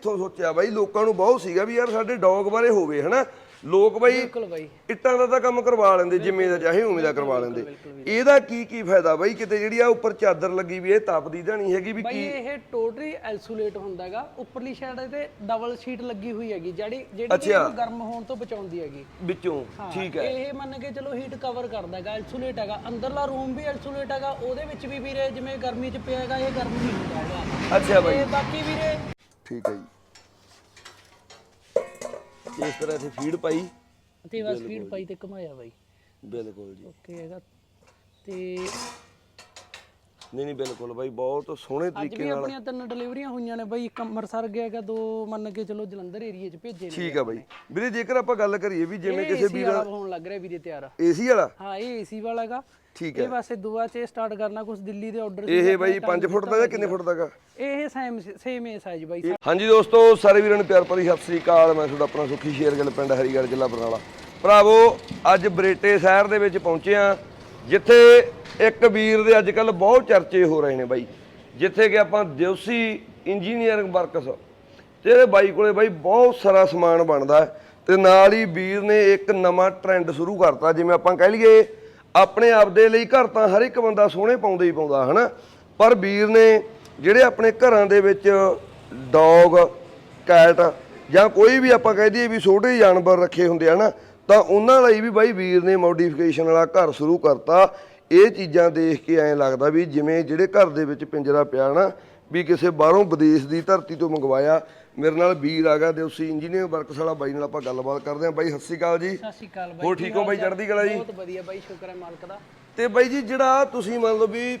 ਕਿੱਥੋਂ ਸੋਚਿਆ ਬਾਈ ਲੋਕਾਂ ਨੂੰ ਬਹੁਤ ਸੀਗਾ ਵੀ ਯਾਰ ਸਾਡੇ ਡੌਗ ਬਾਰੇ ਹੋਵੇ ਹਨਾ? ਲੋਕ ਬਾਈ ਬਿਲਕੁਲ ਬਾਈ। ਇੱਟਾਂ ਦਾ ਤਾਂ ਕੰਮ ਕਰਵਾ ਲੈਂਦੇ ਜਿਵੇਂ ਦਾ ਚਾਹੇ ਉਵੇਂ ਦਾ ਕਰਵਾ ਲੈਂਦੇ। ਇਹਦਾ ਕੀ ਕੀ ਫਾਇਦਾ ਬਾਈ? ਕਿਤੇ ਜਿਹੜੀ ਆ ਉੱਪਰ ਚਾਦਰ ਲੱਗੀ ਵੀ ਇਹ ਤਪਦੀ ਤਾਂ ਨਹੀਂ ਹੈਗੀ ਵੀ ਬਾਈ ਕੀ ਇਹ ਟੋਟਲੀ ਐਲਸੂਲੇਟ ਹੁੰਦਾ ਹੈਗਾ। ਉੱਪਰਲੀ ਸਾਈਡ ਤੇ ਡਬਲ ਸ਼ੀਟ ਲੱਗੀ ਹੋਈ ਹੈਗੀ ਜਿਹੜੀ ਜਿਹੜੀ ਕਿ ਅੱਛਾ। ਇਹਨੂੰ ਗਰਮ ਹੋਣ ਤੋਂ ਬਚਾਉਂਦੀ ਹੈਗੀ। ਵਿੱਚੋਂ ਠੀਕ ਹੈ। ਇਹ ਮੰਨ ਕੇ ਚਲੋ ਹੀਟ ਕਵਰ ਕਰਦਾ ਹੈਗਾ ਐਲਸੂਲੇਟ ਹੈਗਾ। ਅੰਦਰਲਾ ਰੂਮ ਵੀ ਐਲਸੂਲੇਟ ਹੈਗਾ ਉਹਦੇ ਵਿੱਚ ਵੀ ਵੀਰੇ ਜਿਵੇਂ ਗਰਮੀ ਚ ਪਿਆ ਹੈਗਾ ਇਹ ਗਰਮ ਨਹੀਂ ਹੁੰਦਾ ਹੈਗਾ। ਅੱਛਾ ਬਾਈ। ਤੇ ਬਾਕੀ ਵੀਰੇ ਠੀਕ ਹੈ ਜੀ। ਇਸ ਤਰ੍ਹਾਂ ਇੱਥੇ ਫੀਡ ਪਾਈ? ਤੇ ਬਸ ਫੀਡ ਪਾਈ ਤੇ ਘਮਾਇਆ ਬਾਈ। ਬਿਲਕੁਲ ਜੀ। ਓਕੇ ਹੈਗਾ। ਤੇ ਨਹੀਂ ਨਹੀਂ ਬਿਲਕੁਲ ਬਾਈ ਬਹੁਤ ਸੋਹਣੇ ਅੱਜ ਤਰੀਕੇ ਵੀ ਨਾਲ ਆਪਣੀਆਂ ਤਿੰਨ ਡਿਲੀਵਰੀਆਂ ਹੋਈਆਂ ਨੇ ਬਾਈ ਇੱਕ ਅੰਮ੍ਰਿਤਸਰ ਗਿਆ ਹੈਗਾ ਦੋ ਮੰਨ ਕੇ ਚਲੋ ਜਲੰਧਰ ਏਰੀਆ ਚ ਭੇਜੇ ਨੇ ਠੀਕ ਆ ਬਾਈ। ਵੀਰੇ ਜੇਕਰ ਆਪਾਂ ਗੱਲ ਕਰੀਏ ਵੀ ਜਿਵੇਂ ਕਿਸੇ AC ਵਾਲਾ ਹੋਣ ਲੱਗ ਰਿਹਾ ਵੀਰੇ ਤਿਆਰ। ਏਸੀ ਵਾਲਾ? ਹਾਂ ਇਹ ਏਸੀ ਵਾਲਾ ਹੈਗਾ। ਠੀਕ ਇਹ ਬਸ ਦੁਆ ਚ ਸਟਾਰਟ ਕਰਨਾ ਕੁਝ ਦਿੱਲੀ ਦੇ ਆਰਡਰ ਇਹ ਬਾਈ 5 ਫੁੱਟ ਦਾ ਜਾਂ ਕਿੰਨੇ ਫੁੱਟ ਦਾ ਗਾ ਇਹ ਸੇਮ ਸੇਮ ਇਹ ਸਾਈਜ਼ ਬਾਈ। ਹਾਂਜੀ ਦੋਸਤੋ ਸਾਰੇ ਵੀਰਾਂ ਨੂੰ ਪਿਆਰ ਭਰੀ ਸਤਿ ਸ੍ਰੀ ਅਕਾਲ। ਮੈਂ ਤੁਹਾਡਾ ਆਪਣਾ ਸੁਖੀ ਸ਼ੇਰਗਿੱਲ ਪਿੰਡ ਹਰੀਗੜ੍ਹ ਜ਼ਿਲ੍ਹਾ ਬਰਨਾਲਾ। ਭਰਾਵੋ ਅੱਜ ਬਰੇਟੇ ਸ਼ਹਿਰ ਦੇ ਵਿੱਚ ਪਹੁੰਚੇ ਆ ਜਿੱਥੇ ਇੱਕ ਵੀਰ ਦੇ ਅੱਜ ਕੱਲ ਬਹੁਤ ਚਰਚੇ ਹੋ ਰਹੇ ਨੇ ਬਾਈ, ਜਿੱਥੇ ਕਿ ਆਪਾਂ ਦਿਵਸੀ ਇੰਜੀਨੀਅਰਿੰਗ ਵਰਕਸ ਤੇ ਬਾਈ ਕੋਲੇ ਬਾਈ ਬਹੁਤ ਸਾਰਾ ਸਮਾਨ ਬਣਦਾ ਹੈ ਤੇ ਨਾਲ ਹੀ ਵੀਰ ਨੇ ਇੱਕ ਨਵਾਂ ਟ੍ਰੈਂਡ ਸ਼ੁਰੂ ਕਰਤਾ, ਜਿਵੇਂ ਆਪਾਂ ਕਹਿ ਲਈਏ ਆਪਣੇ ਆਪ ਦੇ ਲਈ ਘਰ ਤਾਂ ਹਰ ਇੱਕ ਬੰਦਾ ਸੋਹਣੇ ਪਾਉਂਦਾ ਹੀ ਪਾਉਂਦਾ, ਹਨਾ? ਪਰ ਵੀਰ ਨੇ ਜਿਹੜੇ ਆਪਣੇ ਘਰਾਂ ਦੇ ਵਿੱਚ ਡੌਗ ਕੈਟ ਜਾਂ ਕੋਈ ਵੀ ਆਪਾਂ ਕਹਿ ਦਈਏ ਵੀ ਛੋਟੇ ਜਾਨਵਰ ਰੱਖੇ ਹੁੰਦੇ ਆ ਨਾ ਤਾਂ ਉਹਨਾਂ ਲਈ ਵੀ ਬਾਈ ਵੀਰ ਨੇ ਮੋਡੀਫਿਕੇਸ਼ਨ ਵਾਲਾ ਘਰ ਸ਼ੁਰੂ ਕਰਤਾ। ਇਹ ਚੀਜ਼ਾਂ ਦੇਖ ਕੇ ਐਂ ਲੱਗਦਾ ਵੀ ਜਿਵੇਂ ਜਿਹੜੇ ਘਰ ਦੇ ਵਿੱਚ ਪਿੰਜਰਾ ਪਿਆ ਨਾ ਵੀ ਕਿਸੇ ਬਾਹਰੋਂ ਵਿਦੇਸ਼ ਦੀ ਧਰਤੀ ਤੋਂ ਮੰਗਵਾਇਆ। ਮੇਰੇ ਨਾਲ ਵੀਰ ਆ ਗਿਆ ਦੇਵਸੀ ਇੰਜੀਨੀਅਰ ਵਰਕਸ ਵਾਲਾ ਬਾਈ ਨਾਲ ਆਪਾਂ ਗੱਲਬਾਤ ਕਰਦੇ ਹਾਂ। ਬਾਈ ਸਤਿ ਸ਼੍ਰੀ ਅਕਾਲ ਜੀ। ਸਤਿ ਸ਼੍ਰੀ ਅਕਾਲ ਬਾਈ ਹੋਰ ਠੀਕ ਹੋ ਬਾਈ? ਚੜ੍ਹਦੀ ਕਲਾ ਜੀ? ਬਹੁਤ ਵਧੀਆ ਬਾਈ ਸ਼ੁਕਰ ਹੈ ਮਾਲਕ ਦਾ। ਤੇ ਬਾਈ ਜੀ ਜਿਹੜਾ ਤੁਸੀਂ ਮੰਨ ਲਓ ਵੀ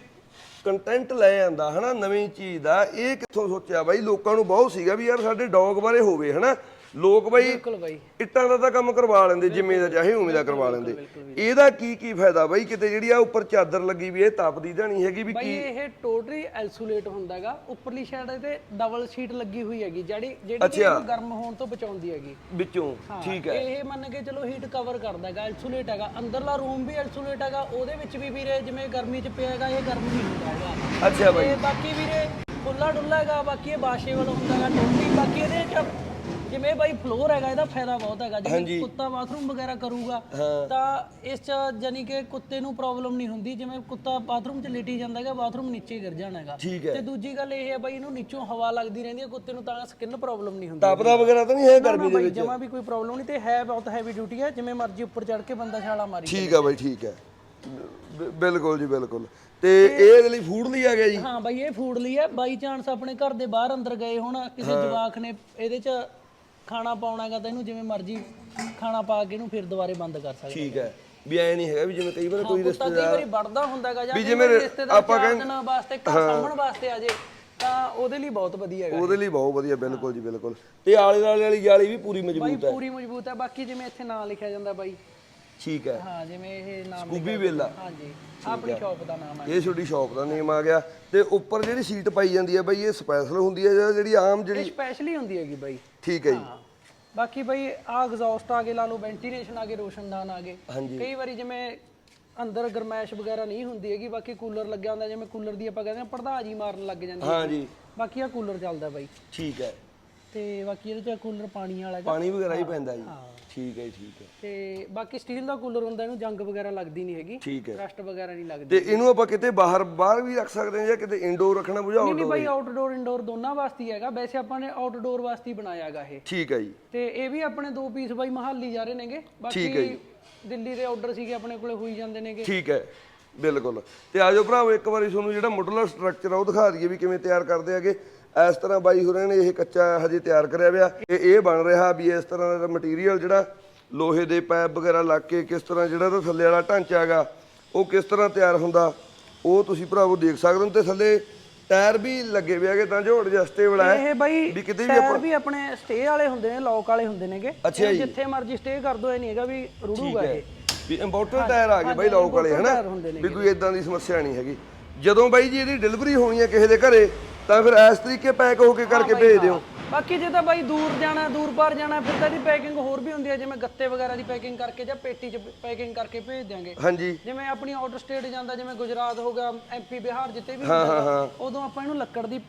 ਕੰਟੈਂਟ ਲੈ ਆਂਦਾ ਹਨਾ ਨਵੀਂ ਚੀਜ਼ ਦਾ ਇਹ ਕਿੱਥੋਂ ਸੋਚਿਆ? ਬਾਈ ਲੋਕਾਂ ਨੂੰ ਬਹੁਤ ਸੀਗਾ ਵੀ ਯਾਰ ਸਾਡੇ ਡੌਗ ਬਾਰੇ ਹੋਵੇ ਹਨਾ। ਲੋਕ ਬਾਈ ਬਿਲਕੁਲ ਬਾਈ। ਇੱਟਾਂ ਦਾ ਤਾਂ ਕੰਮ ਕਰਵਾ ਲੈਂਦੇ ਜਿਵੇਂ ਦਾ ਚਾਹੇ ਉਵੇਂ ਦਾ ਕਰਵਾ ਲੈਂਦੇ। ਇਹਦਾ ਕੀ ਕੀ ਫਾਇਦਾ ਬਾਈ? ਕਿਤੇ ਜਿਹੜੀ ਆ ਉੱਪਰ ਚਾਦਰ ਲੱਗੀ ਵੀ ਇਹ ਤਪਦੀ ਤਾਂ ਨਹੀਂ ਹੈਗੀ ਵੀ ਬਾਈ ਇਹ ਟੋਟਲੀ ਐਲਸੂਲੇਟ ਹੁੰਦਾ ਹੈਗਾ। ਉੱਪਰਲੀ ਸਾਈਡ ਤੇ ਡਬਲ ਸ਼ੀਟ ਲੱਗੀ ਹੋਈ ਹੈਗੀ ਜਿਹੜੀ ਜਿਹੜੀ ਕਿ ਇਹਨੂੰ ਗਰਮ ਹੋਣ ਤੋਂ ਬਚਾਉਂਦੀ ਹੈਗੀ। ਵਿੱਚੋਂ। ਠੀਕ ਹੈ। ਇਹ ਮੰਨ ਕੇ ਚਲੋ ਹੀਟ ਕਵਰ ਕਰਦਾ ਹੈਗਾ ਹੈਗਾ। ਅੰਦਰਲਾ ਰੂਮ ਵੀ ਐਲਸੂਲੇਟ ਹੈਗਾ ਉਹਦੇ ਵਿੱਚ ਵੀ ਵੀਰੇ ਜਿਵੇਂ ਗਰਮੀ ਚ ਪਿਆ ਹੈਗਾ ਇਹ ਗਰਮ ਨਹੀਂ ਹੁੰਦਾ ਹੈਗਾ। ਅੱਛਾ ਬਾਈ। ਤੇ ਬਾਕੀ ਵੀਰੇ ਖੁੱਲਾ ਡੁੱਲਾ ਹੈਗਾ ਬਾਕੀ ਇਹ ਬਾਸ਼ੇਵਲ ਹੁੰਦਾ ਹੈਗਾ ਟੋਟਲੀ। ਬਾਕੀ ਇਹਦੇ ਚ ਜਿਵੇਂ ਬਾਈ ਫਲੋਰ ਹੈਗਾ ਇਹਦਾ ਫਾਇਦਾ ਬਹੁਤ ਹੈਗਾ। ਜਿਵੇਂ ਕੁੱਤਾ ਬਾਥਰੂਮ ਵਗੈਰਾ ਕਰੂਗਾ ਤਾਂ ਇਸ ਚ ਜਾਨੀ ਕਿ ਕੁੱਤੇ ਨੂੰ ਪ੍ਰੋਬਲਮ ਨਹੀਂ ਹੁੰਦੀ। ਜਿਵੇਂ ਕੁੱਤਾ ਬਾਥਰੂਮ ਚ ਲੇਟੀ ਜਾਂਦਾ ਹੈਗਾ ਬਾਥਰੂਮ ਨੀਚੇ ਗਿਰ ਜਾਣਾ ਹੈਗਾ। ਹੈ। ਤੇ ਦੂਜੀ ਗੱਲ ਇਹ ਹੈ ਬਾਈ ਇਹਨੂੰ ਨੀਚੋਂ ਹਵਾ ਲੱਗਦੀ ਰਹਿੰਦੀ ਹੈ ਕੁੱਤੇ ਨੂੰ ਤਾਂ ਸਕਿਨ ਪ੍ਰੋਬਲਮ ਨਹੀਂ ਹੁੰਦੀ। ਤਪਦਾ ਵਗੈਰਾ ਤਾਂ ਨਹੀਂ ਹੈ ਗਰਮੀ ਦੇ ਬਾਈ ਵਿੱਚ? ਜਮਾ ਵੀ ਕੋਈ ਪ੍ਰੋਬਲਮ ਨਹੀਂ ਤੇ ਹੈ ਬਹੁਤ ਹੈਵੀ ਡਿਊਟੀ ਹੈ। ਜਿਵੇਂ ਮਰਜ਼ੀ ਉੱਪਰ ਚੜ ਕੇ ਬੰਦਾ ਛਾਲਾ ਮਾਰੀ ਠੀਕ ਆ ਬਾਈ ਠੀਕ ਹੈ। ਬਿਲਕੁਲ ਜੀ ਬਿਲਕੁਲ। ਤੇ ਇਹ ਇਹਦੇ ਲਈ ਫੂਡ ਲਈ ਆ ਗਿਆ ਜੀ? ਹਾਂ ਬਾਈ ਇਹ ਫੂਡ ਲਈ ਹੈ। ਬਾਈ ਚਾਂਸ ਆਪਣੇ ਘਰ ਦੇ ਬਾਹਰ ਅੰਦਰ ਗਏ ਹੁਣ ਕਿਸੇ ਜਵਾਕ ਨੇ ਇਹਦੇ ਚ ਖਾਣਾ ਪਾਉਣਾ ਹੈਗਾ ਤਾਂ ਇਹਨੂੰ ਜਿਵੇਂ ਮਰਜ਼ੀ ਖਾਣਾ ਪਾ ਕੇ ਇਹਨੂੰ ਫਿਰ ਦੁਬਾਰੇ ਬੰਦ ਕਰ ਸਕਦੇ ਠੀਕ ਹੈ। ਵੀ ਐ ਨਹੀਂ ਹੈਗਾ ਵੀ ਜਿਵੇਂ ਕਈ ਵਾਰ ਕੋਈ ਕੁੱਤਾ ਕਈ ਵਾਰੀ ਵੜਦਾ ਹੁੰਦਾ ਹੈਗਾ ਜਾਂ ਵੀ ਜਿਵੇਂ ਰਿਸ਼ਤੇਦਾਰ ਆਪਾਂ ਚਾਰ ਕਹਿੰਦੇ- ਦਿਨਾਂ ਵਾਸਤੇ ਘਰ ਸਾਂਭਣ ਵਾਸਤੇ ਆ ਜੇ ਤਾਂ ਉਹਦੇ ਲਈ ਬਹੁਤ ਵਧੀਆ ਹੈਗਾ। ਉਹਦੇ ਲਈ ਬਹੁਤ ਵਧੀਆ ਬਿਲਕੁਲ ਜੀ ਬਿਲਕੁਲ। ਤੇ ਆਲੇ ਦੁਆਲੇ ਵਾਲੀ ਜਾਲੀ ਵੀ ਪੂਰੀ ਬਾਈ ਮਜ਼ਬੂਤ ਹੈ। ਪੂਰੀ ਮਜ਼ਬੂਤ ਹੈ। ਬਾਕੀ ਜਿਵੇਂ ਇੱਥੇ ਨਾਂ ਲਿਖਿਆ ਜਾਂਦਾ ਬਾਈ। ਠੀਕ ਹੈ। ਹਾਂ ਜਿਵੇਂ ਇਹ ਨਾਮ ਸਕੂਬੀ ਵੇਲਾ। ਹਾਂਜੀ ਆਪਣੀ ਸ਼ਾਪ ਦਾ ਨਾਮ ਹੈ। ਇਹ ਛੋਟੀ ਸ਼ਾਪ ਦਾ ਨੇਮ ਆ ਗਿਆ। ਤੇ ਉੱਪਰ ਜਿਹੜੀ ਸੀਟ ਪਾਈ ਜਾਂਦੀ ਹੈ ਬਈ ਇਹ ਸਪੈਸ਼ਲ ਹੁੰਦੀ ਹੈ ਜਾਂ ਜਿਹੜੀ ਆਮ ਜਿਹੜੀ ਸਪੈਸ਼ਲੀ ਹੁੰਦੀ ਹੈਗੀ ਬਾਈ। ਠੀਕ ਹੈ ਜੀ। ਬਾਕੀ ਬਈ ਆ ਐਗਜ਼ੌਸਟ ਆ ਗਏ ਲਾ ਲਓ ਵੈਂਟੀਲੇਸ਼ਨ ਆ ਗਏ ਰੋਸ਼ਨਦਾਨ ਆ ਗਏ। ਹਾਂਜੀ। ਕਈ ਵਾਰੀ ਜਿਵੇਂ ਅੰਦਰ ਗਰਮੈਸ਼ ਵਗੈਰਾ ਨਹੀਂ ਹੁੰਦੀ ਹੈਗੀ ਬਾਕੀ ਕੂਲਰ ਲੱਗਿਆ ਹੁੰਦਾ ਜਿਵੇਂ ਕੂਲਰ ਦੀ ਆਪਾਂ ਕਹਿੰਦੇ ਆ ਪੜਦਾ ਜੀ ਮਾਰਨ ਲੱਗ ਜਾਂਦੀ ਹੈ ਹਾਂ ਜੀ। ਬਾਕੀ ਆ ਕੂਲਰ ਚੱਲਦਾ ਬਾਈ। ਠੀਕ ਹੈ। ਤੇ ਬਾਕੀ ਇਹਦੇ ਚ ਕੂਲਰ ਪਾਣੀ ਵਾਲਾ ਹੈਗਾ ਪਾਣੀ ਵਗੈਰਾ ਹੀ ਪੈਂਦਾ ਜੀ। ਠੀਕ ਹੈ ਜੀ, ਠੀਕ ਹੈ। ਤੇ ਬਾਕੀ ਸਟੀਲ ਦਾ ਕੂਲਰ ਹੁੰਦਾ ਇਹਨੂੰ ਜੰਗ ਵਗੈਰਾ ਲੱਗਦੀ ਨਹੀਂ ਹੈਗੀ। ਠੀਕ ਹੈ। ਰਸਟ ਵਗੈਰਾ ਨਹੀਂ ਲੱਗਦੀ। ਤੇ ਇਹਨੂੰ ਆਪਾਂ ਕਿਤੇ ਬਾਹਰ ਬਾਹਰ ਵੀ ਰੱਖ ਸਕਦੇ ਹਾਂ ਜਾਂ ਕਿਤੇ ਇੰਡੋਰ ਰੱਖਣਾ ਬੁਝਾਓ ਨਹੀਂ ਨਹੀਂ ਬਾਈ ਆਊਟਡੋਰ ਇੰਡੋਰ ਦੋਨਾਂ ਵਾਸਤੇ ਹੀ ਹੈਗਾ। ਵੈਸੇ ਆਪਾਂ ਨੇ ਆਊਟਡੋਰ ਵਾਸਤੇ ਹੀ ਬਣਾਇਆ ਹੈਗਾ ਇਹ। ਠੀਕ ਹੈ ਜੀ। ਤੇ ਇਹ ਵੀ ਆਪਣੇ ਦੋ ਪੀਸ ਬਾਈ ਮਹਾਲੀ ਜਾ ਰਹੇ ਨੇਗੇ। ਬਾਕੀ ਦਿੱਲੀ ਦੇ ਆਰਡਰ ਸੀਗੇ ਆਪਣੇ ਕੋਲੇ ਹੋਈ ਜਾਂਦੇ ਨੇਗੇ। ਠੀਕ ਹੈ ਬਿਲਕੁਲ। ਤੇ ਆਜੋ ਭਰਾਵੋ ਇੱਕ ਵਾਰੀ ਤੁਹਾਨੂੰ ਜਿਹੜਾ ਮੋਡੂਲਰ ਸਟਰਕਚਰ ਆ ਉਹ ਦਿਖਾ ਦਈਏ ਵੀ ਕਿਵੇਂ ਤਿਆਰ ਕਰਦੇ ਹੈਗੇ। ਇਸ ਤਰ੍ਹਾਂ ਬਾਈ ਹੋਰਾਂ ਨੇ ਇਹ ਕੱਚਾ ਹਜੇ ਤਿਆਰ ਕਰਿਆ ਹੋਇਆ ਇਹ ਇਹ ਬਣ ਰਿਹਾ ਵੀ ਇਸ ਤਰ੍ਹਾਂ ਦਾ ਮਟੀਰੀਅਲ ਜਿਹੜਾ ਲੋਹੇ ਦੇ ਪਾਈਪ ਵਗੈਰਾ ਲੱਗ ਕੇ ਕਿਸ ਤਰ੍ਹਾਂ ਜਿਹੜਾ ਇਹਦਾ ਥੱਲੇ ਵਾਲਾ ਢਾਂਚਾ ਹੈਗਾ ਉਹ ਕਿਸ ਤਰ੍ਹਾਂ ਤਿਆਰ ਹੁੰਦਾ ਉਹ ਤੁਸੀਂ ਭਰਾਵੋ ਦੇਖ ਸਕਦੇ ਹੋ ਤੇ ਥੱਲੇ ਟਾਇਰ ਵੀ ਲੱਗੇ ਹੋਏ ਹੈਗੇ ਤਾਂ ਜੋ ਐਡਜਸਟੇਬਲ ਹੈ ਇਹ ਬਾਈ ਵੀ ਕਿਤੇ ਵੀ ਟਾਇਰ ਵੀ ਆਪਣੇ ਸਟੇ ਵਾਲੇ ਹੁੰਦੇ ਨੇ ਲੌਕ ਵਾਲੇ ਹੁੰਦੇ ਨੇਗੇ। ਇਹ। ਜਿੱਥੇ ਮਰਜ਼ੀ ਸਟੇ ਕਰ ਦੋ ਇਹ ਨਹੀਂ ਹੈਗਾ ਵੀ ਰੁੜੂਗਾ ਇਹ। ਵੀ ਇੰਪੋਰਟਡ ਟਾਇਰ ਆ ਗਏ ਬਾਈ ਲੋਕ ਵਾਲੇ ਹਨਾ? ਵੀ ਕੋਈ ਇਦਾਂ ਦੀ ਸਮੱਸਿਆ ਨਹੀਂ ਹੈਗੀ। ਜਦੋਂ ਬਾਈ ਜੀ ਇਹਦੀ ਡਿਲੀਵਰੀ ਹੋਣੀ ਹੈ ਕਿਸੇ ਦੇ ਘਰੇ ਤਾਂ ਫਿਰ ਇਸ ਤਰੀਕੇ ਪੈਕ ਹੋ ਕੇ ਕਰਕੇ ਭੇਜ ਦਿਓ। ਬਾਕੀ ਜੇ ਤਾਂ ਬਾਈ ਦੂਰ ਜਾਣਾ ਦੂਰ ਪਾਰ ਜਾਣਾ ਫਿਰ ਤਾਂ ਇਹਦੀ ਪੈਕਿੰਗ ਹੋਰ ਵੀ ਹੁੰਦੀ ਹੈ ਜਿਵੇਂ ਗੱਤੇ ਵਗੈਰਾ ਦੀ ਪੈਕਿੰਗ ਕਰਕੇ ਜਾਂ ਪੇਟੀ 'ਚ ਪੈਕਿੰਗ ਕਰਕੇ ਭੇਜ ਦਿਆਂਗੇ। ਹਾਂਜੀ। ਜਿਵੇਂ ਆਪਣੀ ਆਊਟਰ ਸਟੇਟ ਜਾਂਦਾ ਜਿਵੇਂ ਗੁਜਰਾਤ ਹੋ ਗਿਆ ਐਮਪੀ ਬਿਹਾਰ ਜਿੱਤੇ ਵੀ ਹਾਂ, ਹਾਂ, ਹਾਂ। ਉਦੋਂ ਆਪਾਂ ਇਹਨੂੰ ਲੱਕੜ ਦੀ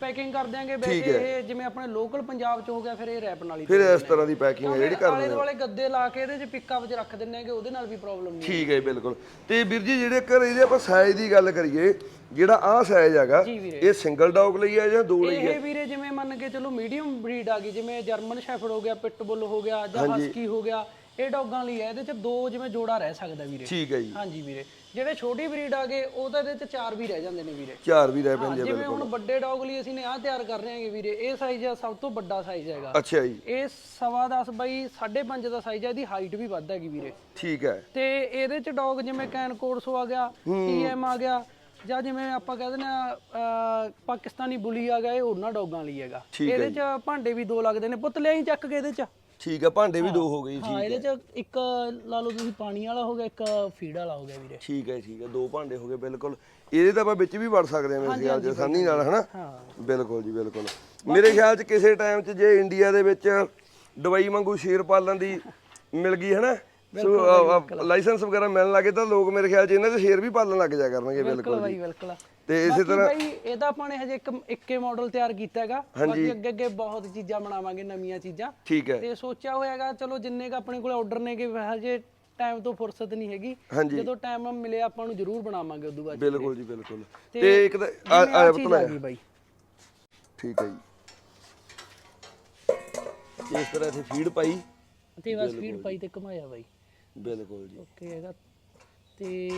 ਪੈਕਿੰਗ ਕਰ ਦਿਆਂਗੇ ਵੈਸੇ ਇਹ ਜਿਵੇਂ ਆਪਣੇ ਲੋਕਲ ਪੰਜਾਬ ਚ ਹੋ ਗਿਆ ਫਿਰ ਇਹ ਰੈਪ ਨਾਲ ਹੀ ਫਿਰ ਇਸ ਤਰ੍ਹਾਂ ਦੀ ਪੈਕਿੰਗ ਹੈ ਜਿਹੜੀ ਆਲੇ ਦੁਆਲੇ ਗੱਦੇ ਲਾ ਕੇ ਇਹਦੇ ਚ ਪਿੱਕਅਪ ਚ ਰੱਖ ਦਿੰਨੇ ਆਂਗੇ ਉਹਦੇ ਨਾਲ ਵੀ ਪ੍ਰੋਬਲਮ ਨਹੀਂ ਠੀਕ ਹੈ ਜੀ, ਬਿਲਕੁਲ। ਤੇ ਵੀਰ ਜੀ ਜਿਹੜੇ ਘਰ ਇਹਦੇ ਆਪਾਂ ਸਾਈਜ਼ ਦੀ ਗੱਲ ਕਰੀਏ ਜਿਹੜਾ ਆਹ ਸਾਈਜ਼ ਹੈਗਾ ਜੀ ਵੀਰੇ। ਇਹ ਸਿੰਗਲ ਡੌਗ ਲਈ ਹੈ ਜਾਂ ਦੋ ਲਈ ਹੈ? ਇਹ ਵੀਰੇ ਜਿਵੇਂ ਮੰਨ ਕੇ ਚਲੋ ਮੀਡੀਅਮ ਬਰੀਡ ਆ ਗਈ ਜਿਵੇਂ ਜਰਮਨ ਸ਼ੈਫਰਡ ਹੋ ਗਿਆ ਪਿਟਬੁਲ ਹੋ ਗਿਆ ਜਾਂ ਹਸਕੀ ਹੋ ਗਿਆ ਇਹ ਡੌਗਾਂ ਲਈ ਹੈ ਇਹਦੇ ਚ ਦੋ ਜਿਵੇਂ ਜੋੜਾ ਰਹਿ ਸਕਦਾ ਵੀਰੇ। ਠੀਕ ਹੈ ਜੀ। ਹਾਂਜੀ ਵੀਰੇ। ਜਿਹੜੇ ਛੋਟੀ ਬਰੀਡ ਆ ਗਏ ਉਹ ਤਾਂ ਇਹਦੇ ਚ ਚਾਰ ਵੀ ਰਹਿ ਜਾਂਦੇ ਨੇ ਵੀਰੇ। ਚਾਰ ਵੀ ਰਹਿ ਪੈਂਦੇ ਆ ਜਿਵੇਂ ਹੁਣ ਵੱਡੇ ਡੌਗ ਲਈ ਅਸੀਂ ਨੇ ਆਹ ਤਿਆਰ ਕਰ ਰਹੇ ਹਾਂਗੇ ਵੀਰੇ ਇਹ ਸਾਈਜ਼ ਆ ਸਭ ਤੋਂ ਵੱਡਾ ਸਾਈਜ਼ ਹੈਗਾ। ਅੱਛਾ ਜੀ। ਇਹ ਸਵਾ ਦਸ ਬਾਈ 5.5 ਦਾ ਸਾਈਜ਼ ਹੈ ਇਹਦੀ ਹਾਈਟ ਵੀ ਵੱਧ ਹੈਗੀ ਵੀਰੇ। ਠੀਕ ਹੈ। ਤੇ ਇਹਦੇ ਚ ਡੌਗ ਜਿਵੇਂ ਕੈਨ ਕੋਰਸੋ ਆ ਗਿਆ ਟੀਐਮ ਆ ਗਿਆ ਜਾਂ ਜਿਵੇਂ ਆਪਾਂ ਕਹਿੰਦੇ ਨੇ ਪਾਕਿਸਤਾਨੀ ਬੁਲੀ ਆ ਗਿਆ ਇਹ ਉਹਨਾਂ ਡੌਗਾਂ ਲਈ ਹੈਗਾ। ਹੈ ਇਹਦੇ ਚ ਭਾਂਡੇ ਵੀ ਦੋ ਲੱਗਦੇ ਨੇ ਪੁੱਤ ਲਿਆਈ ਚੱਕ ਕੇ ਇਹਦੇ ਚ। ਠੀਕ ਹੈ ਭਾਂਡੇ ਵੀ ਦੋ ਹੋ। ਗਏ ਹਾਂ ਇਹਦੇ ਚ ਇੱਕ ਲਾ ਲਓ ਤੁਸੀਂ ਪਾਣੀ ਵਾਲਾ ਹੋ ਗਿਆ ਇੱਕ ਫੀਡ ਵਾਲਾ ਹੋ ਗਿਆ ਵੀਰੇ। ਠੀਕ ਹੈ ਠੀਕ ਹੈ ਦੋ ਭਾਂਡੇ ਹੋ ਗਏ ਬਿਲਕੁਲ। ਇਹਦੇ ਤਾਂ ਆਪਾਂ ਵਿੱਚ ਵੀ ਵੜ ਸਕਦੇ ਹਾਂ ਮੇਰੇ ਖਿਆਲ 'ਚ ਆਸਾਨੀ ਨਾਲ ਹਨਾ? ਬਿਲਕੁਲ ਜੀ ਬਿਲਕੁਲ। ਮੇਰੇ ਖਿਆਲ 'ਚ ਕਿਸੇ ਟਾਈਮ 'ਚ ਜੇ ਇੰਡੀਆ ਦੇ ਵਿੱਚ ਦਵਾਈ ਵਾਂਗੂ ਸ਼ੇਰ ਪਾਲਣ ਦੀ ਮਿਲ ਗਈ ਹਨਾ? ਸੋ ਲਾਇਸੈਂਸ ਵਗੈਰਾ ਮਿਲਣ ਲੱਗੇ ਤਾਂ ਲੋਕ ਮੇਰੇ ਖਿਆਲ 'ਚ ਇਹਨਾਂ ਦੇ ਸ਼ੇਰ ਵੀ ਪਾਲਣ ਲੱਗ ਜਾ ਕਰਨਗੇ ਬਿਲਕੁਲ ਬਿਲਕੁਲ ਬਿਲਕੁਲ। ਤੇ ਇਸੇ ਤਰ੍ਹਾਂ ਬਾਈ ਇਹਦਾ ਆਪਾਂ ਨੇ ਹਜੇ ਇੱਕ ਇੱਕੇ ਮਾਡਲ ਤਿਆਰ ਕੀਤਾ ਹੈਗਾ। ਬਾਕੀ ਅੱਗੇ ਅੱਗੇ ਬਹੁਤ ਚੀਜ਼ਾਂ ਬਣਾਵਾਂਗੇ ਨਵੀਆਂ ਚੀਜ਼ਾਂ। ਠੀਕ ਹੈ। ਤੇ ਸੋਚਿਆ ਹੋਇਆਗਾ ਚਲੋ ਜਿੰਨੇ ਕ ਆਪਣੇ ਕੋਲ ਆਰਡਰ ਨੇਗੇ ਹਜੇ ਟਾਈਮ ਤੋਂ ਫੁਰਸਤ ਨਹੀਂ ਹੈਗੀ। ਜਦੋਂ ਟਾਈਮ ਮਿਲਿਆ ਆਪਾਂ ਨੂੰ ਜ਼ਰੂਰ ਬਣਾਵਾਂਗੇ ਉਦੋਂ ਬਾਅਦ। ਬਿਲਕੁਲ ਜੀ ਬਿਲਕੁਲ। ਤੇ ਇੱਕ ਆ ਬਤਲਾ ਬਾਈ। ਠੀਕ ਹੈ ਜੀ। ਇਸ ਤਰ੍ਹਾਂ ਇੱਥੇ ਫੀਡ ਪਾਈ। ਤੇ ਬਸ ਫੀਡ ਪਾਈ ਤੇ ਕਮਾਇਆ ਬਾਈ। ਬਿਲਕੁਲ ਜੀ। ਓਕੇ ਹੈਗਾ। ਤੇ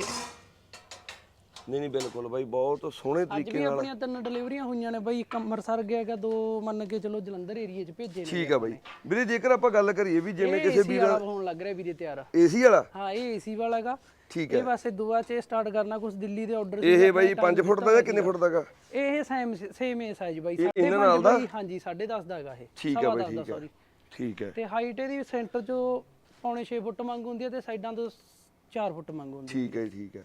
ਨਹੀਂ ਨਹੀਂ ਬਿਲਕੁਲ ਬਾਈ ਬਹੁਤ ਸੋਹਣੇ ਅੱਜ ਤਰੀਕੇ ਵੀ ਆਪਣੀਆਂ ਤਿੰਨ ਡਿਲੀਵਰੀਆਂ ਹੋਈਆਂ ਨੇ ਬਾਈ ਇੱਕ ਅੰਮ੍ਰਿਤਸਰ ਗਿਆ ਹੈਗਾ ਦੋ ਮੰਨ ਕੇ ਚਲੋ ਜਲੰਧਰ ਏਰੀਆ 'ਚ ਭੇਜੇ ਨੇ ਠੀਕ ਆ ਬਾਈ। ਵੀਰੇ ਜੇਕਰ ਆਪਾਂ ਗੱਲ ਕਰੀਏ ਵੀ ਜਿਵੇਂ ਕਿਸੇ AC ਵਾਲਾ ਹੋਣ ਲੱਗ ਰਿਹਾ ਵੀਰੇ ਤਿਆਰ। ਏਸੀ ਵਾਲਾ? ਹਾਂ ਇਹ ਏਸੀ ਵਾਲਾ ਹੈਗਾ। ਠੀਕ ਇਹ ਬਸ ਦੁਆ ਚ ਸਟਾਰਟ ਕਰਨਾ ਕੁਝ ਦਿੱਲੀ ਦੇ ਆਰਡਰ ਇਹ ਬਾਈ 5 ਫੁੱਟ ਦਾ ਜਾਂ ਕਿੰਨੇ ਫੁੱਟ ਦਾ ਗਾ ਇਹ ਸੇਮ ਸੇਮ ਇਹ ਸਾਈਜ਼ ਬਾਈ। ਇਹਨਾਂ 5.5 ਨਾਲ ਦਾ? ਬਾਈ ਹਾਂਜੀ 10.5 ਦਾ ਹੈਗਾ ਇਹ। ਠੀਕ ਸਵਾ ਬਾਈ ਦਸ ਦਾ, ਠੀਕ sorry। ਠੀਕ ਹੈ ਤੇ ਹਾਈਟ ਇਹਦੀ ਸੈਂਟਰ ਚੋਂ ਪੌਣੇ 6 ਫੁੱਟ ਮੰਗ ਹੁੰਦੀ ਹੈ ਤੇ ਸਾਈਡਾਂ ਤੋਂ 4 ਫੁੱਟ ਮੰਗ ਹੁੰਦੀ ਠੀਕ ਹੈ ਠੀਕ ਹੈ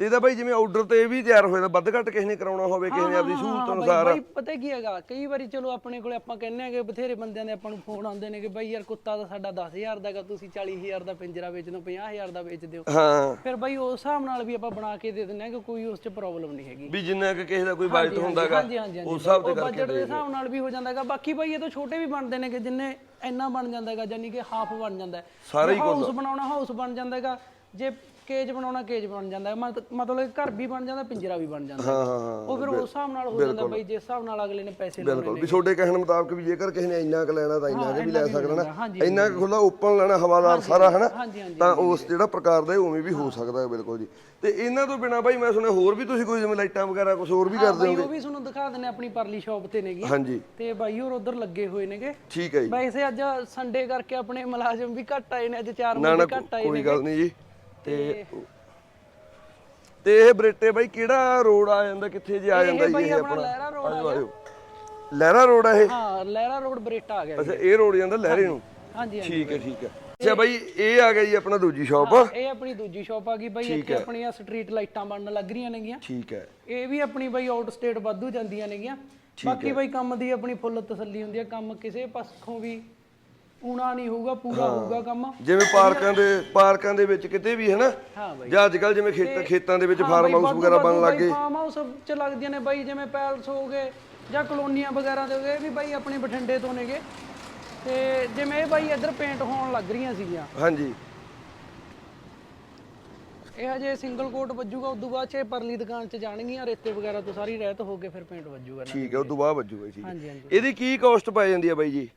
ਤੇ ਇਹਦਾ ਬਾਈ ਜਿਵੇਂ ਆਰਡਰ ਤੇ ਇਹ ਵੀ ਤਿਆਰ ਹੋਇਆ ਵੱਧ ਘੱਟ ਕਿਸੇ ਨੇ ਕਰਾਉਣਾ ਹੋਵੇ ਕਿਸੇ ਨੇ ਆਪਣੀ ਸਹੂਲਤ ਅਨੁਸਾਰ। ਬਾਈ ਪਤਾ ਕੀ ਹੈਗਾ ਕਈ ਵਾਰੀ ਚਲੋ ਆਪਣੇ ਕੋਲੇ ਆਪਾਂ ਕਹਿੰਨੇ ਆਗੇ ਬਥੇਰੇ ਬੰਦਿਆਂ ਦੇ ਆਪਾਂ ਨੂੰ ਫੋਨ ਆਉਂਦੇ ਨੇ ਕਿ ਬਾਈ ਯਾਰ ਕੁੱਤਾ ਤਾਂ ਸਾਡਾ 10000 ਦਾ ਹੈਗਾ ਤੁਸੀਂ 40000 ਦਾ ਪਿੰਜਰਾ ਵੇਚ ਦਿਓ 50000 ਦਾ ਵੇਚ ਦਿਓ। ਹਾਂ। ਫਿਰ ਬਾਈ ਉਸ ਹਿਸਾਬ ਨਾਲ ਵੀ ਆਪਾਂ ਬਣਾ ਕੇ ਦੇ ਦਿੰਦੇ ਆ ਕਿ ਕੋਈ ਉਸ 'ਚ ਪ੍ਰੋਬਲਮ ਨਹੀਂ ਹੈਗੀ। ਵੀ ਜਿੰਨਾ ਕਿ ਕਿਸੇ ਦਾ ਕੋਈ ਬਜਟ ਹੁੰਦਾਗਾ ਉਸ ਹਿਸਾਬ ਤੇ ਕਰਕੇ ਬਜਟ ਦੇ ਹਿਸਾਬ ਨਾਲ ਵੀ ਹੋ ਜਾਂਦਾ ਹੈਗਾ ਬਾਕੀ ਬਾਈ ਇਹ ਤਾਂ ਛੋਟੇ ਵੀ ਬਣਦੇ ਨੇ ਕਿ ਜਿੰਨੇ ਇੰਨਾ ਬਣ ਜਾਂਦਾ ਹੈਗਾ ਯਾਨੀ ਕਿ ਹਾਫ ਬਣ ਜਾਂਦਾ ਹੈ। ਸਾਰਾ ਹੀ ਹਾਊਸ ਬਣਾਉਣਾ ਹਾਊਸ ਬਣ ਜਾਂਦਾ ਹੈਗਾ ਜੇ ਕੇਜ ਬਣਾਉਣਾ ਕੇਜ ਬਣ ਜਾਂਦਾ ਹੈ। ਮਤ- ਮਤਲਬ ਕਿ ਘਰ ਵੀ ਬਣ ਜਾਂਦਾ ਪਿੰਜਰਾ ਵੀ ਬਣ ਜਾਂਦਾ ਹਾਂ। ਹਾਂ ਹਾਂ ਉਹ ਫਿਰ ਉਸ ਹਿਸਾਬ ਨਾਲ ਹੋ ਜਾਂਦਾ ਬਾਈ ਜਿਸ ਹਿਸਾਬ ਨਾਲ ਅਗਲੇ ਨੇ ਪੈਸੇ ਲਾਉਣੇ ਬਿਲਕੁਲ। ਵੀ ਤੁਹਾਡੇ ਕਹਿਣ ਮੁਤਾਬਕ ਵੀ ਜੇਕਰ ਕਿਸੇ ਨੇ ਇੰਨਾ ਕੁ ਲੈਣਾ ਤਾਂ ਇੰਨਾ ਕੁ ਵੀ ਲੈ ਸਕਦਾ ਨਾ। ਹਾਂਜੀ, ਇੰਨਾ ਕੁ ਖੁੱਲਾ ਓਪਨ ਲੈਣਾ ਹਵਾਦਾਰ ਸਾਰਾ ਹਨਾ? ਹਾਂਜੀ ਹਾਂਜੀ ਤਾਂ ਉਸ ਜਿਹੜਾ ਪ੍ਰਕਾਰ ਦਾ ਹੈ, ਉਵੇਂ ਵੀ ਹੋ ਸਕਦਾ ਹੈ ਬਿਲਕੁਲ ਜੀ। ਤੇ ਇਹਨਾਂ ਤੋਂ ਬਿਨਾ ਬਾਈ ਮੈਂ ਸੁਣਿਆ ਹੋਰ ਵੀ ਤੁਸੀਂ ਕੋਈ ਜਿਵੇਂ ਲਾਈਟਾਂ ਵਗੈਰਾ ਕੁਝ ਹੋਰ ਵੀ ਕਰਦੇ ਬਾਈ ਉਹ ਵੀ ਤੁਹਾਨੂੰ ਦਿਖਾ ਦਿੰਨੇ ਆਪਣੀ ਪਰਲੀ ਸ਼ਾਪ ਤੇ ਨੇਗੀ। ਹਾਂਜੀ। ਤੇ ਬਾਈ ਹੋਰ ਉਧਰ ਲੱਗੇ ਹੋਏ ਨੇਗੇ। ਠੀਕ ਹੈ ਜੀ। ਵੈਸੇ ਅੱਜ ਸੰਡੇ ਕਰਕੇ ਆਪਣੇ ਮੁਲਾਜ਼ਮ ਵੀ ਘੱਟ ਆਏ ਨੇ ਅੱਜ ਚਾਰ ਨਾ ਨਾ ਮੁੰਡੇ ਘੱਟ ਆਏ ਕੋਈ ਨੇ ਗੱਲ ਨਹੀਂ ਜੀ। ਤੇ ਤੇ ਇਹ ਬਰੇਟੇ ਬਾਈ ਕਿਹੜਾ ਰੋਡ ਆ ਜਾਂਦਾ ਕਿੱਥੇ ਜੇ ਆ ਜਾਂਦਾ ਜੀ ਇਹ ਆਪਣਾ ਲਹਿਰਾ ਰੋਡ ਲਹਿਰਾ ਰੋਡ ਆ ਇਹ? ਹਾਂ ਲਹਿਰਾ ਰੋਡ ਬਰੇਟਾ ਆ ਗਿਆ। ਅੱਛਾ ਇਹ ਰੋਡ ਜਾਂਦਾ ਲਹਿਰੇ ਨੂੰ? ਹਾਂਜੀ ਹਾਂਜੀ ਠੀਕ ਹੈ ਠੀਕ ਹੈ। ਅੱਛਾ ਬਾਈ ਇਹ ਆ ਗਿਆ ਜੀ ਆਪਣਾ ਦੂਜੀ ਸ਼ਾਪ। ਇਹ ਆਪਣੀ ਦੂਜੀ ਸ਼ਾਪ ਆ ਗਈ ਬਾਈ ਇੱਥੇ ਆਪਣੀਆਂ ਸਟਰੀਟ ਲਾਈਟਾਂ ਬਣਨ ਲੱਗ ਰਹੀਆਂ ਨੇਗੀਆਂ। ਠੀਕ ਹੈ। ਇਹ ਵੀ ਆਪਣੀ ਬਾਈ ਆਊਟ ਸਟੇਟ ਵਾਧੂ ਜਾਂਦੀਆਂ ਨੇਗੀਆਂ। ਬਾਕੀ ਬਾਈ ਕੰਮ ਦੀ ਆਪਣੀ ਫੁੱਲ ਤਸੱਲੀ ਹੁੰਦੀ ਹੈ। ਕੰਮ ਕਿਸੇ ਪਾਸੋਂ ਵੀ ਊਣਾ ਨਹੀਂ ਹੋਊਗਾ ਪੂਰਾ ਹੋਊਗਾ ਕੰਮ। ਜਿਵੇਂ ਪਾਰਕਾਂ ਦੇ ਪਾਰਕਾਂ ਦੇ ਵਿੱਚ ਕਿਤੇ ਵੀ ਹੈ ਨਾ ਹਾਂ ਬਾਈ। ਜਾਂ ਅੱਜ ਕੱਲ ਜਿਵੇਂ ਖੇਤ ਖੇਤਾਂ ਦੇ ਵਿੱਚ ਫਾਰਮ ਹਾਊਸ ਵਗੈਰਾ ਬਣਨ ਲੱਗ ਗਏ। ਫਾਰਮ ਹਾਊਸ ਚ ਲੱਗਦੀਆਂ ਨੇ ਬਾਈ ਜਿਵੇਂ ਪੈਲਸ ਹੋ ਗਏ ਜਾਂ ਕਲੋਨੀਆਂ ਵਗੈਰਾ ਦੇ ਹੋ ਗਏ ਇਹ ਵੀ ਬਾਈ ਆਪਣੇ ਬਠਿੰਡੇ ਤੋਂ ਨੇਗੇ। ਤੇ ਜਿਵੇਂ ਇਹ ਬਾਈ ਇੱਧਰ ਪੇਂਟ ਹੋਣ ਲੱਗ ਰਹੀਆਂ ਸੀਗੀਆਂ। ਹਾਂਜੀ। ਇਹ ਹਜੇ ਸਿੰਗਲ ਕੋਟ ਵੱਜੂਗਾ ਉਦੋਂ ਬਾਅਦ ਚ ਇਹ ਪਰਲੀ ਦੁਕਾਨ ਚ ਜਾਣਗੀਆਂ ਰੇਤੇ ਵਗੈਰਾ ਤੋਂ ਸਾਰੀ ਰਹਿਤ ਹੋ ਕੇ ਫਿਰ ਪੇਂਟ ਵੱਜੂਗਾ ਠੀਕ ਹੈ ਉਹ ਤੋਂ ਬਾਅਦ ਵੱਜੂਗਾ ਠੀਕ ਹਾਂਜੀ ਇਹਦੀ ਕੀ ਕਾਸਟ ਪੈ ਜਾਂਦੀ ਹੈ ਬਾਈ ਜੀ?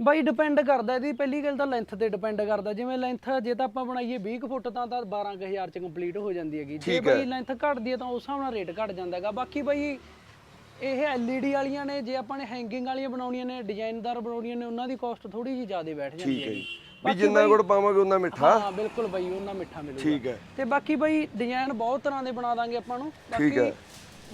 ਬਾਈ ਡਿਪੈਂਡ ਕਰਦਾ ਇਹਦੀ। ਪਹਿਲੀ ਗੱਲ ਤਾਂ ਲੈਂਥ ਤੇ ਡਿਪੈਂਡ ਕਰਦਾ। ਜਿਵੇਂ ਲੈਂਥ ਜੇ ਤਾਂ ਆਪਾਂ ਬਣਾਈਏ 20 ਕੁ ਫੁੱਟ ਤਾਂ ਤਾਂ 12000 ਚ ਕੰਪਲੀਟ ਹੋ ਜਾਂਦੀ ਹੈਗੀ। ਜੇ ਬਾਈ ਲੈਂਥ ਘਟਦੀ ਹੈ ਤਾਂ ਉਸ ਹਿਸਾਬ ਨਾਲ ਰੇਟ ਘਟ ਜਾਂਦਾ ਹੈਗਾ। ਬਾਕੀ ਬਾਈ ਇਹ LED ਵਾਲੀਆਂ ਨੇ ਜੇ ਆਪਾਂ ਨੇ ਹੈਂਗਿੰਗ ਵਾਲੀਆਂ ਬਣਾਉਣੀਆਂ ਨੇ ਡਿਜ਼ਾਈਨਦਾਰ ਬਣਾਉਣੀਆਂ ਨੇ ਉਹਨਾਂ ਦੀ ਕਾਸਟ ਥੋੜੀ ਜਿਹੀ ਜ਼ਿਆਦਾ ਬੈਠ ਜਾਂਦੀ ਹੈ ਹੈਗੀ। ਜੀ। ਵੀ ਜਿੰਨਾ ਗੁੜ ਪਾਵਾਂਗੇ ਉਹਨਾਂ ਮਿੱਠਾ। ਹਾਂ ਬਿਲਕੁਲ ਬਾਈ ਉਹਨਾਂ ਮਿੱਠਾ ਮਿਲੂਗਾ। ਠੀਕ ਹੈ। ਤੇ ਬਾਕੀ ਬਾਈ ਡਿਜ਼ਾਈਨ ਬਹੁਤ ਤਰ੍ਹਾਂ ਦੇ ਬਣਾ ਦਾਂਗੇ ਆਪਾਂ ਨੂੰ। ਬਾਕੀ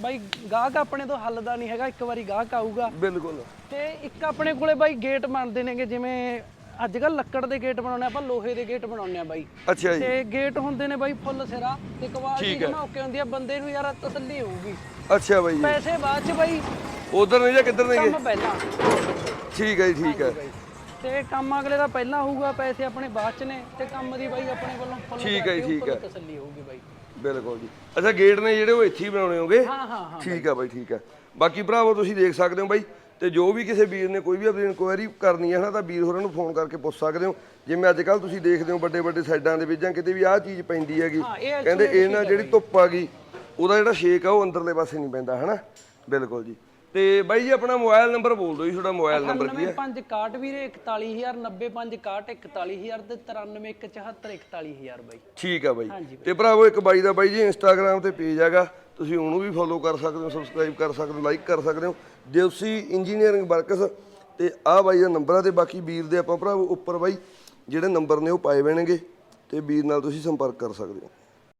ਬਾਈ ਗਾਹਕ ਆਪਣੇ ਤੋਂ ਹੱਲਦਾ ਨਹੀਂ ਹੈਗਾ ਇੱਕ ਵਾਰੀ ਗਾਹਕ ਆਊਗਾ। ਬਿਲਕੁਲ। ਤੇ ਇੱਕ ਆਪਣੇ ਕੋਲੇ ਬਾਈ ਗੇਟ ਬਣਦੇ ਨੇਗੇ ਜਿਵੇਂ ਅੱਜ ਕੱਲ ਲੱਕੜ ਦੇ ਗੇਟ ਬਣਾਉਣੇ ਆਪਾਂ ਲੋਹੇ ਦੇ ਗੇਟ ਬਣਾਉਣੇ ਆ ਬਾਈ। ਅੱਛਾ ਜੀ। ਤੇ ਗੇਟ ਹੁੰਦੇ ਨੇ ਬਾਈ ਫੁੱਲ ਸਿਰਾ ਤੇ ਕੁਆਲਿਟੀ ਬਣਾ ਕੇ ਹੁੰਦੀ ਆ ਬੰਦੇ ਨੂੰ ਯਾਰ ਤਸੱਲੀ ਹੋਊਗੀ। ਅੱਛਾ ਬਾਈ ਜੀ। ਪੈਸੇ ਬਾਅਦ ਚ ਬਾਈ ਉਧਰ ਨਹੀਂ ਜਾਂ ਕਿੱਧਰ ਨੇਗੇ ਕੰਮ ਪਹਿਲਾਂ। ਠੀਕ ਹੈ ਜੀ ਠੀਕ ਹੈ। ਤੇ ਕੰਮ ਅਗਲੇ ਦਾ ਪਹਿਲਾਂ ਹੋਊਗਾ ਪੈਸੇ ਆਪਣੇ ਬਾਅਦ ਚ ਨੇ ਤੇ ਕੰਮ ਦੀ ਬਾਈ ਆਪਣੇ ਵੱਲੋਂ ਫੁੱਲ ਠੀਕ ਹੈ ਜੀ, ਠੀਕ ਫੁੱਲ ਤਸੱਲੀ ਹੋਊਗੀ ਬਾਈ। ਬਿਲਕੁਲ ਜੀ। ਅੱਛਾ ਗੇਟ ਨੇ ਜਿਹੜੇ ਉਹ ਇੱਥੇ ਹੀ ਬਣਾਉਣੇ ਹੋਗੇ? ਹਾਂ ਹਾਂ ਹਾਂ ਠੀਕ ਆ ਬਾਈ ਠੀਕ ਆ। ਬਾਕੀ ਭਰਾਵੋ ਤੁਸੀਂ ਦੇਖ ਸਕਦੇ ਹੋ ਬਾਈ ਤੇ ਜੋ ਵੀ ਕਿਸੇ ਵੀਰ ਨੇ ਕੋਈ ਵੀ ਆਪਣੀ ਇਨਕੁਆਇਰੀ ਕਰਨੀ ਹੈ ਨਾ ਤਾਂ ਵੀਰ ਹੋਰਾਂ ਨੂੰ ਫੋਨ ਕਰਕੇ ਪੁੱਛ ਸਕਦੇ ਹੋ। ਜਿਵੇਂ ਅੱਜ ਕੱਲ ਤੁਸੀਂ ਦੇਖਦੇ ਹੋ ਵੱਡੇ ਵੱਡੇ ਸਾਈਡਾਂ ਦੇ ਵਿੱਚ ਜਾਂ ਕਿਤੇ ਵੀ ਆਹ ਚੀਜ਼ ਪੈਂਦੀ ਹੈਗੀ ਕਹਿੰਦੇ ਇਹ ਨਾਲ ਜਿਹੜੀ ਧੁੱਪ ਆ ਗਈ ਉਹਦਾ ਜਿਹੜਾ ਸ਼ੇਕ ਆ ਉਹ ਅੰਦਰਲੇ ਪਾਸੇ ਨਹੀਂ ਪੈਂਦਾ ਹਨਾ? ਬਿਲਕੁਲ ਜੀ। ਤੇ ਬਾਈ ਜੀ ਆਪਣਾ ਮੋਬਾਈਲ ਨੰਬਰ ਬੋਲ ਦਿਓ ਜੀ ਤੁਹਾਡਾ ਮੋਬਾਈਲ ਨੰਬਰ ਕੀ ਹੈ? 9561 ਵੀਰੇ 41000 90561 41000 ਤੇ 9317 41000 ਬਾਈ। ਠੀਕ ਆ ਬਾਈ। ਤੇ ਭਰਾਵੋ ਇੱਕ ਬਾਈ ਦਾ ਬਾਈ ਜੀ ਇੰਸਟਾਗ੍ਰam ਤੇ ਪੇਜ ਹੈਗਾ। ਤੁਸੀਂ ਉਹਨੂੰ ਵੀ ਫੋਲੋ ਕਰ ਸਕਦੇ ਹੋ ਸਬਸਕ੍ਰਾਈਬ ਕਰ ਸਕਦੇ ਹੋ ਲਾਈਕ ਕਰ ਸਕਦੇ ਹੋ। ਦੇਵਸੀ ਇੰਜੀਨੀਅਰਿੰਗ ਵਰਕਸ ਤੇ ਆਹ ਬਾਈ ਦਾ ਨੰਬਰ ਆ ਤੇ ਬਾਕੀ ਵੀਰ ਦੇ ਆਪਾਂ ਭਰਾਵੋ ਉੱਪਰ ਬਾਈ ਜਿਹੜੇ ਨੰਬਰ ਨੇ ਉਹ ਪਾਏ ਹੋਣਗੇ ਤੇ ਵੀਰ ਨਾਲ ਤੁਸੀਂ ਸੰਪਰਕ ਕਰ ਸਕਦੇ ਹੋ।